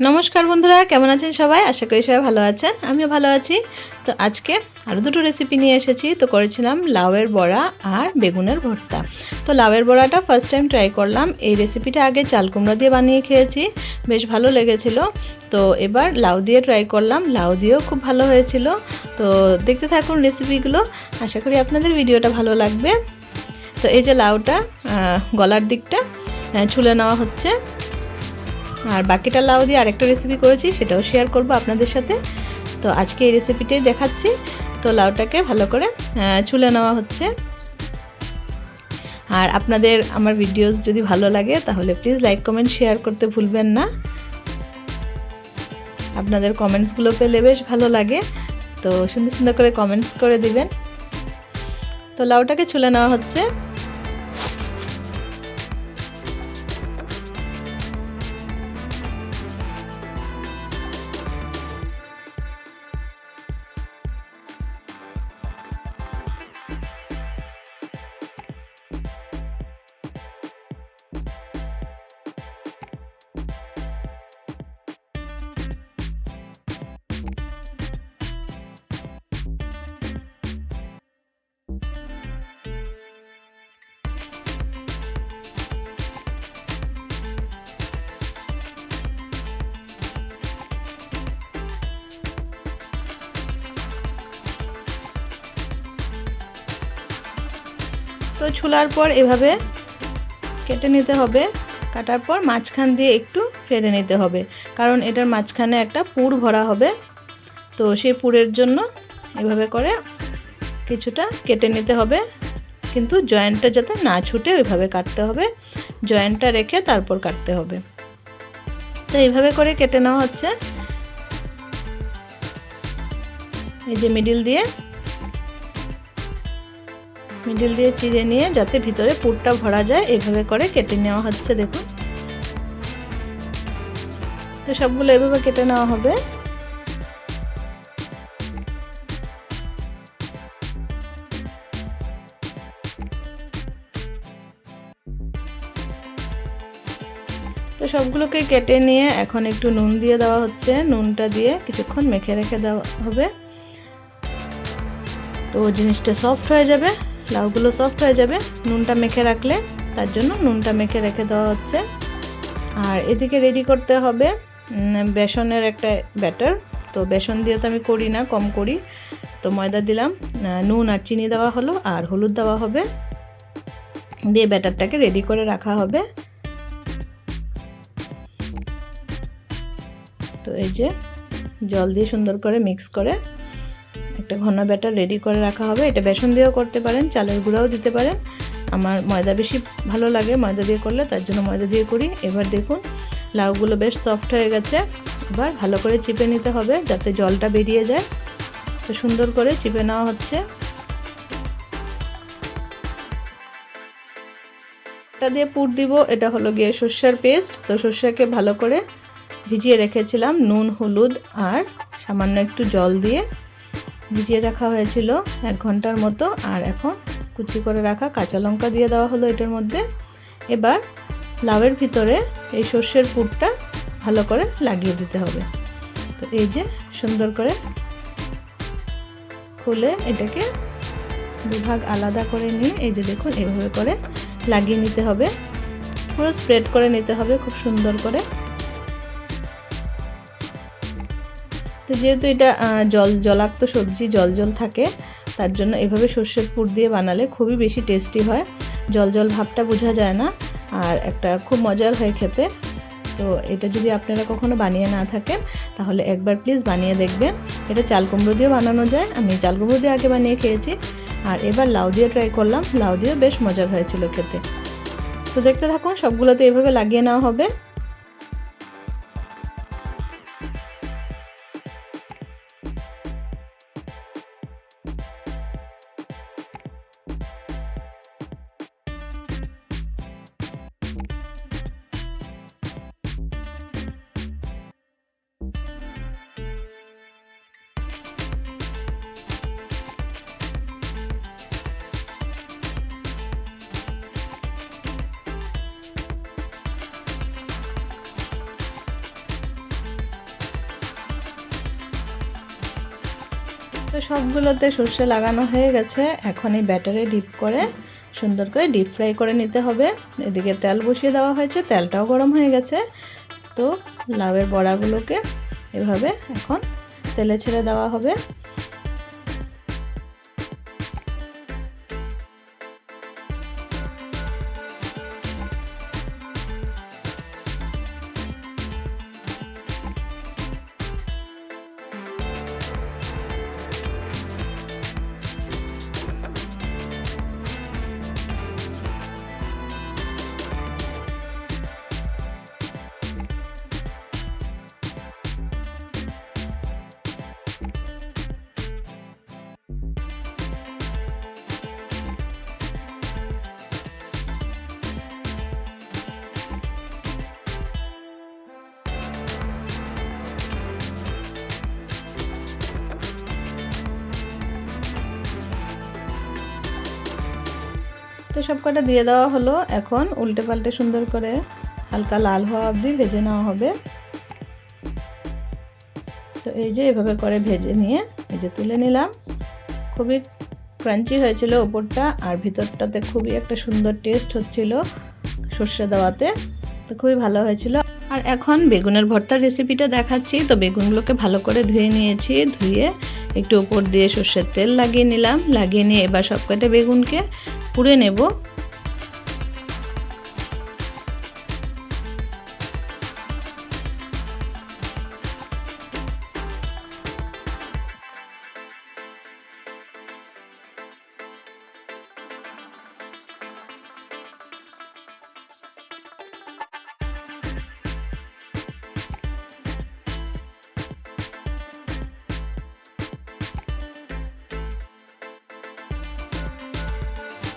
নমস্কার বন্ধুরা, কেমন আছেন সবাই? আশা করি সবাই ভালো আছেন। আমিও ভালো আছি। তো আজকে আরও দুটো রেসিপি নিয়ে এসেছি। তো করেছিলাম লাউয়ের বড়া আর বেগুনের ভর্তা। তো লাউয়ের বড়াটা ফার্স্ট টাইম ট্রাই করলাম। এই রেসিপিটা আগে চাল কুমড়া দিয়ে বানিয়ে খেয়েছি। বেশ ভালো লেগেছিল। তো এবার লাউ দিয়ে ট্রাই করলাম। লাউ দিয়েও খুব ভালো হয়েছিল। তো দেখতে থাকুন রেসিপিগুলো আশা করি আপনাদের ভিডিওটা ভালো লাগবে। তো এই যে লাউটা গলার দিকটা ছুলে নেওয়া হচ্ছে। আর বাকিটা লাউ দিয়ে আরেকটা রেসিপি করেছি, সেটাও শেয়ার করব আপনাদের সাথে। তো আজকে এই রেসিপিটাই দেখাচ্ছি। তো লাউটাকে ভালো করে ছুলে নেওয়া হচ্ছে। আর আপনাদের আমার ভিডিওস যদি ভালো লাগে, তাহলে প্লিজ লাইক কমেন্ট শেয়ার করতে ভুলবেন না। আপনাদের কমেন্টসগুলো পেলে বেশ ভালো লাগে। তো সুন্দর সুন্দর করে কমেন্টস করে দিবেন। তো লাউটাকে ছুলে নেওয়া হচ্ছে। তো ছোলার পর এভাবে কেটে নিতে হবে। কাটার পর মাঝখান দিয়ে একটু ফেলে নিতে হবে। কারণ এটার মাঝখানে একটা পুর ভরা হবে। তো সেই পুরের জন্য এভাবে করে কিছুটা কেটে নিতে হবে। কিন্তু জয়েন্টটা যাতে না ছুটে ওইভাবে কাটতে হবে। জয়েন্টটা রেখে তারপর কাটতে হবে। তো এইভাবে করে কেটে নেওয়া হচ্ছে। এই যে মিডিল দিয়ে মিডিল দিয়ে চিড়ে নিয়ে যাতে ভিতরে পুরটা ভরা যায়, এভাবে করে কেটে নেওয়া হচ্ছে, দেখুন। তো সবগুলো এভাবে কেটে নেওয়া হবে। তো সবগুলোকে কেটে নিয়ে এখন একটু নুন দিয়ে দেওয়া হচ্ছে। নুনটা দিয়ে কিছুক্ষণ মেখে রেখে দেওয়া হবে। তো জিনিসটা সফট হয়ে যাবে। লাউগুলো সফট হয়ে যাবে। নুনটা মেখে রাখলে তার জন্য নুনটা মেখে রেখে দেওয়া হচ্ছে। আর এদিকে রেডি করতে হবে বেসনের একটা ব্যাটার তো বেসন দিয়ে তো আমি করি না, কম করি। তো ময়দা দিলাম নুন আর চিনি দেওয়া হলো আর হলুদ দেওয়া হবে। দিয়ে ব্যাটারটাকে রেডি করে রাখা হবে। তো এই যে জল দিয়ে সুন্দর করে মিক্স করে একটা ঘন ব্যাটার রেডি করে রাখা হবে। এটা বেসন দিয়েও করতে পারেন, চালের গুঁড়াও দিতে পারেন। আমার ময়দা বেশি ভালো লাগে ময়দা দিয়ে করলে, তার জন্য ময়দা দিয়ে করি। এবার দেখুন, লাউগুলো বেশ সফট হয়ে গেছে। এবার ভালো করে চিপে নিতে হবে যাতে জলটা বেরিয়ে যায়। তো সুন্দর করে চিপে নেওয়া হচ্ছে। এটা দিয়ে পুর দিব, এটা হলো গিয়ে সর্ষের পেস্ট তো সর্ষেকে ভালো করে ভিজিয়ে রেখেছিলাম নুন, হলুদ আর সামান্য একটু জল দিয়ে। ভিজিয়ে রাখা হয়েছিল এক ঘণ্টার মতো, আর এখন কুচি করে রাখা কাঁচা লঙ্কা দিয়ে দেওয়া হলো এটার মধ্যে। এবার লাউয়ের ভিতরে এই সর্ষের পুরটা ভালো করে লাগিয়ে দিতে হবে। তো এই যে সুন্দর করে খুলে এটাকে দুভাগ আলাদা করে নিয়ে, এই যে দেখুন এভাবে করে লাগিয়ে নিতে হবে। পুরো স্প্রেড করে নিতে হবে খুব সুন্দর করে। তো যেহেতু এটা জল, জলাক্ত সবজি, জল জল থাকে, তার জন্য এভাবে সর্ষের পুর দিয়ে বানালে খুবই বেশি টেস্টি হয়। জল জল ভাবটা বোঝা যায় না, আর একটা খুব মজার হয় খেতে। তো এটা যদি আপনারা কখনো বানিয়ে না থাকেন, তাহলে একবার প্লিজ বানিয়ে দেখবেন। এটা চাল কুমড়ো দিয়েও বানানো যায়, আমি চাল কুমড়ো দিয়ে আগে বানিয়ে খেয়েছি। আর এবার লাউ দিয়ে ট্রাই করলাম, লাউ দিয়েও বেশ মজার হয়েছিল খেতে। তো দেখতে থাকুন, সবগুলোতে এভাবে লাগিয়ে নেওয়া হবে। তো সবগুলোতে সর্ষে লাগানো হয়ে গেছে। এখন এই ব্যাটারে ডিপ করে সুন্দর করে ডিপ ফ্রাই করে নিতে হবে। এদিকে তেল বসিয়ে দেওয়া হয়েছে, তেলটাও গরম হয়ে গেছে। তো লাভের বড়াগুলোকে এভাবে এখন তেলে ছেড়ে দেওয়া হবে। তো সব কটা দিয়ে দেওয়া হলো। এখন উল্টে পাল্টে সুন্দর করে হালকা লাল হওয়া অবধি ভেজে নেওয়া হবে। তো এই যে এভাবে করে ভেজে নিয়ে এই যে তুলে নিলাম। খুবই ক্রাঞ্চি হয়েছিল ওপরটা আর ভিতরটাতে খুবই একটা সুন্দর টেস্ট হচ্ছিল সর্ষে দেওয়াতে। তো খুবই ভালো হয়েছিল। আর এখন বেগুনের ভর্তার রেসিপিটা দেখাচ্ছি। তো বেগুনগুলোকে ভালো করে ধুয়ে নিয়েছি। ধুয়ে একটু উপর দিয়ে সর্ষের তেল লাগিয়ে নিলাম। লাগিয়ে নিয়ে এবার সব কটা বেগুনকে পুড়ে নেব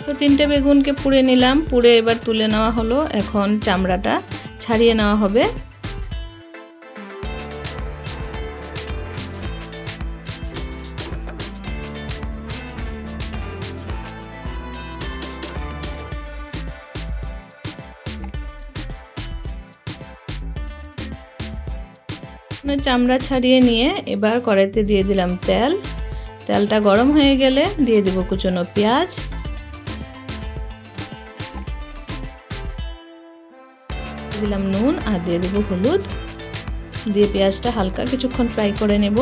তো তিনটে বেগুনকে পুড়ে নিলাম, পুড়ে এবার তুলে নেওয়া হলো এখন চামড়াটা, ছাড়িয়ে নেওয়া হবে। চামড়া ছাড়িয়ে নিয়ে এবার কড়াইতে দিয়ে দিলাম তেল। তেলটা গরম হয়ে গেলে দিয়ে দেবো কুচনো পেঁয়াজ। দিলাম নুন আর দিয়ে দেবো হলুদ। দিয়ে পেঁয়াজটা হালকা কিছুক্ষণ ফ্রাই করে নেব।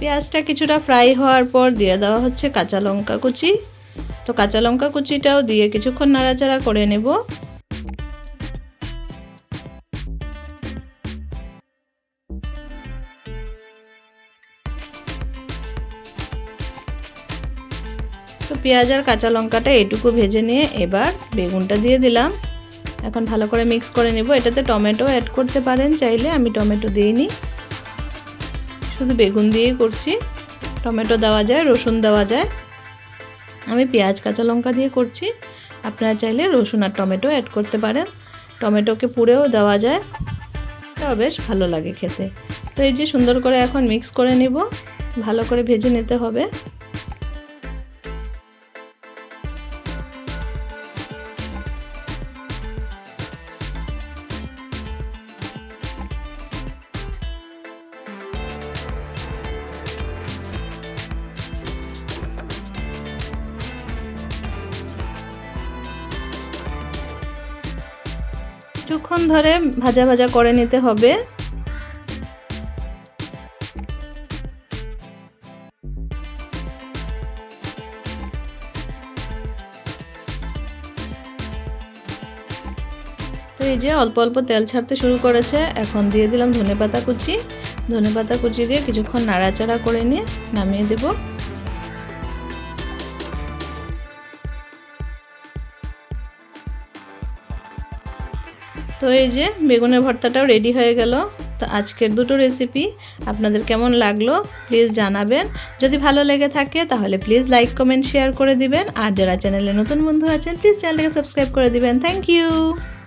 পেঁয়াজটা কিছুটা ফ্রাই হওয়ার পর দিয়ে দেওয়া হচ্ছে কাঁচা লঙ্কা কুচি। তো কাঁচা লঙ্কা কুচিটাও দিয়ে কিছুক্ষণ নাড়াচাড়া করে নেব। পেঁয়াজ আর কাঁচা লঙ্কাটা এটুকু ভেজে নিয়ে এবার বেগুনটা দিয়ে দিলাম। এখন ভালো করে মিক্স করে নেব। এটাতে টমেটো অ্যাড করতে পারেন চাইলে, আমি টমেটো দিইনি। শুধু বেগুন দিয়েই করছি। টমেটো দেওয়া যায়, রসুন দেওয়া যায়। আমি পেঁয়াজ, কাঁচা লঙ্কা দিয়ে করছি। আপনারা চাইলে রসুন আর টমেটো অ্যাড করতে পারেন। টমেটোকে পুড়েও দেওয়া যায়। তাও বেশ ভালো লাগে খেতে। তো এই যে সুন্দর করে এখন মিক্স করে নিব। ভালো করে ভেজে নিতে হবে। কিছুক্ষণ ধরে ভাজা ভাজা করে নিতে হবে। তো এই যে অল্প অল্প তেল ছাড়তে শুরু করেছে, এখন দিয়ে দিলাম ধনে পাতা কুচি। ধনে পাতা কুচি দিয়ে কিছুক্ষণ নাড়াচাড়া করে নিয়ে নামিয়ে দেবো। তো এই যে বেগুনের ভর্তাটাও রেডি হয়ে গেল। তো আজকের দুটো রেসিপি আপনাদের কেমন লাগল প্লিজ জানাবেন। যদি ভালো লেগে থাকে তাহলে প্লিজ লাইক কমেন্ট শেয়ার করে দিবেন। আর যারা চ্যানেলে নতুন বন্ধু আছেন প্লিজ চ্যানেলটাকে সাবস্ক্রাইব করে দিবেন। Thank you